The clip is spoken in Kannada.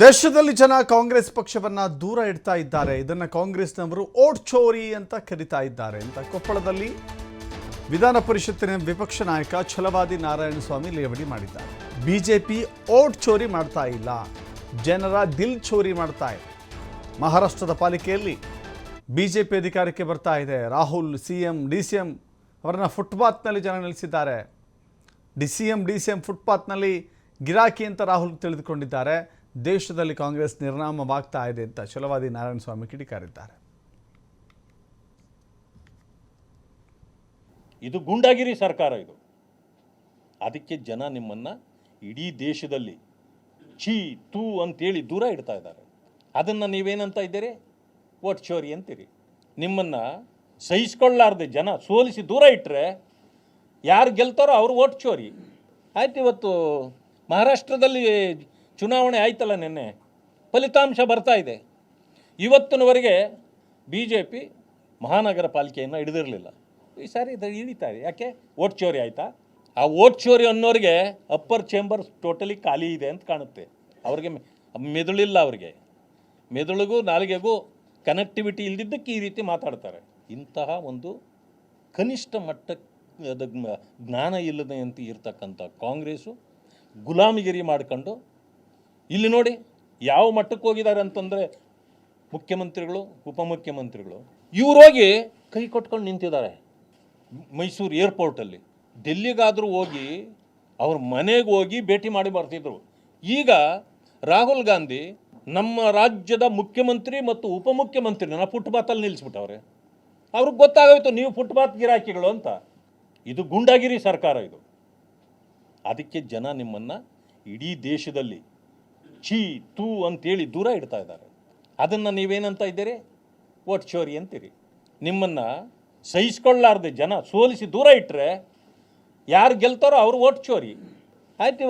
ದೇಶದಲ್ಲಿ ಜನ ಕಾಂಗ್ರೆಸ್ ಪಕ್ಷವನ್ನ ದೂರ ಇಡ್ತಾ ಇದ್ದಾರೆ. ಇದನ್ನ ಕಾಂಗ್ರೆಸ್ನವರು ಓಟ್ ಚೋರಿ ಅಂತ ಕರೀತಾ ಇದ್ದಾರೆ. ಅಂತ ಕೊಪ್ಪಳದಲ್ಲಿ ವಿಧಾನ ಪರಿಷತ್ತಿನ ವಿಪಕ್ಷ ನಾಯಕ ಛಲವಾದಿ ನಾರಾಯಣಸ್ವಾಮಿ ಲೇವಡಿ ಮಾಡಿದ್ದಾರೆ. ಬಿಜೆಪಿ ಓಟ್ ಚೋರಿ ಮಾಡ್ತಾ ಇಲ್ಲ. ಜನರ ದಿಲ್ ಚೋರಿ ಮಾಡ್ತಾ ಇದೆ. ಮಹಾರಾಷ್ಟ್ರದ ಪಾಲಿಕೆಯಲ್ಲಿ ಬಿಜೆಪಿ ಅಧಿಕಾರಕ್ಕೆ ಬರ್ತಾ ಇದೆ. Rahul C M D C M ಅವರನ್ನ ಫುಟ್ಪಾತ್ನಲ್ಲಿ ಜನ ನೆಲೆಸಿದ್ದಾರೆ D C M D C M ಫುಟ್ಪಾತ್ನಲ್ಲಿ ಗಿರಾಕಿ ಅಂತ ರಾಹುಲ್ ತಿಳಿದುಕೊಂಡಿದ್ದಾರೆ. ದೇಶದಲ್ಲಿ ಕಾಂಗ್ರೆಸ್ ನಿರ್ನಾಮವಾಗ್ತಾ ಇದೆ ಅಂತ ಛಲವಾದಿ ನಾರಾಯಣಸ್ವಾಮಿ ಕಿಡಿಕಾರಿದ್ದಾರೆ. ಇದು ಗುಂಡಾಗಿರಿ ಸರ್ಕಾರ ಇದು. ಅದಕ್ಕೆ ಜನ ನಿಮ್ಮನ್ನು ಇಡೀ ದೇಶದಲ್ಲಿ ಛೀ ತೂ ಅಂತೇಳಿ ದೂರ ಇಡ್ತಾ ಇದ್ದಾರೆ. ಅದನ್ನು ನೀವೇನಂತ ಇದ್ದೀರಿ? ಓಟ್ ಚೋರಿ ಅಂತೀರಿ? ನಿಮ್ಮನ್ನು ಸಹಿಸ್ಕೊಳ್ಳಾರ್ದೆ ಜನ ಸೋಲಿಸಿ ದೂರ ಇಟ್ಟರೆ ಯಾರು ಗೆಲ್ತಾರೋ ಅವ್ರು ಓಟ್ ಚೋರಿ. ಆಯ್ತು ಇವತ್ತು ಮಹಾರಾಷ್ಟ್ರದಲ್ಲಿ ಚುನಾವಣೆ ಆಯ್ತಲ್ಲ ನಿನ್ನೆ. ಫಲಿತಾಂಶ ಬರ್ತಾ ಇದೆ. ಇವತ್ತಿನವರೆಗೆ ಬಿ ಜೆ ಪಿ ಮಹಾನಗರ ಪಾಲಿಕೆಯನ್ನು ಹಿಡಿದಿರಲಿಲ್ಲ. ಈ ಸಾರಿ ಇದು ಹಿಡಿತಾ ಇದೆ. ಯಾಕೆ? ಓಟ್ ಚೋರಿ ಆಯಿತಾ? ಆ ಓಟ್ ಚೋರಿ ಅನ್ನೋರಿಗೆ ಅಪ್ಪರ್ ಚೇಂಬರ್ ಟೋಟಲಿ ಖಾಲಿ ಇದೆ ಅಂತ ಕಾಣುತ್ತೆ. ಅವ್ರಿಗೆ ಮೆದುಳಿಲ್ಲ ಅವ್ರಿಗೆ. ಮೆದುಳಿಗೂ ನಾಲಿಗೆಗೂ ಕನೆಕ್ಟಿವಿಟಿ ಇಲ್ದಿದ್ದಕ್ಕೆ ಈ ರೀತಿ ಮಾತಾಡ್ತಾರೆ. ಇಂತಹ ಒಂದು ಕನಿಷ್ಠ ಮಟ್ಟದ ಜ್ಞ- ಜ್ಞಾನ ಇಲ್ಲದೆ ಅಂತ ಇರ್ತಕ್ಕಂಥ ಕಾಂಗ್ರೆಸ್ಸು ಗುಲಾಮಗಿರಿ ಮಾಡ್ಕೊಂಡು ಇಲ್ಲಿ ನೋಡಿ ಯಾವ ಮಟ್ಟಕ್ಕೆ ಹೋಗಿದ್ದಾರೆ ಅಂತಂದರೆ ಮುಖ್ಯಮಂತ್ರಿಗಳು, ಉಪಮುಖ್ಯಮಂತ್ರಿಗಳು. ಇವ್ರು ಹೋಗಿ ಕೈ ಕೊಟ್ಕೊಂಡು ನಿಂತಿದ್ದಾರೆ. ಮೈಸೂರು ಏರ್ಪೋರ್ಟಲ್ಲಿ ಡೆಲ್ಲಿಗಾದರೂ ಹೋಗಿ ಅವ್ರ ಮನೆಗೆ ಹೋಗಿ ಭೇಟಿ ಮಾಡಿ ಬರ್ತಿದ್ರು. ಈಗ ರಾಹುಲ್ ಗಾಂಧಿ ನಮ್ಮ ರಾಜ್ಯದ ಮುಖ್ಯಮಂತ್ರಿ ಮತ್ತು ಉಪಮುಖ್ಯಮಂತ್ರಿನ ಫುಟ್ಪಾತಲ್ಲಿ ನಿಲ್ಲಿಸ್ಬಿಟ್ಟವ್ರೆ. ಅವ್ರಿಗೆ ಗೊತ್ತಾಗೋಯ್ತು ನೀವು ಫುಟ್ಪಾತ್ ಗಿರಾಕಿಗಳು ಅಂತ. ಇದು ಗುಂಡಾಗಿರಿ ಸರ್ಕಾರ ಇದು. ಅದಕ್ಕೆ ಜನ ನಿಮ್ಮನ್ನು ಇಡೀ ದೇಶದಲ್ಲಿ ಛೀ ತೂ ಅಂತೇಳಿ ದೂರ ಇಡ್ತಾ ಇದ್ದಾರೆ. ಅದನ್ನು ನೀವೇನಂತ ಇದ್ದೀರಿ? ಓಟ್ ಚೋರಿ ಅಂತೀರಿ? ನಿಮ್ಮನ್ನು ಸಹಿಸ್ಕೊಳ್ಳಾರ್ದೆ ಜನ ಸೋಲಿಸಿ ದೂರ ಇಟ್ಟರೆ ಯಾರು ಗೆಲ್ತಾರೋ ಅವರು ಓಟ್ ಚೋರಿ ಆಯ್ತು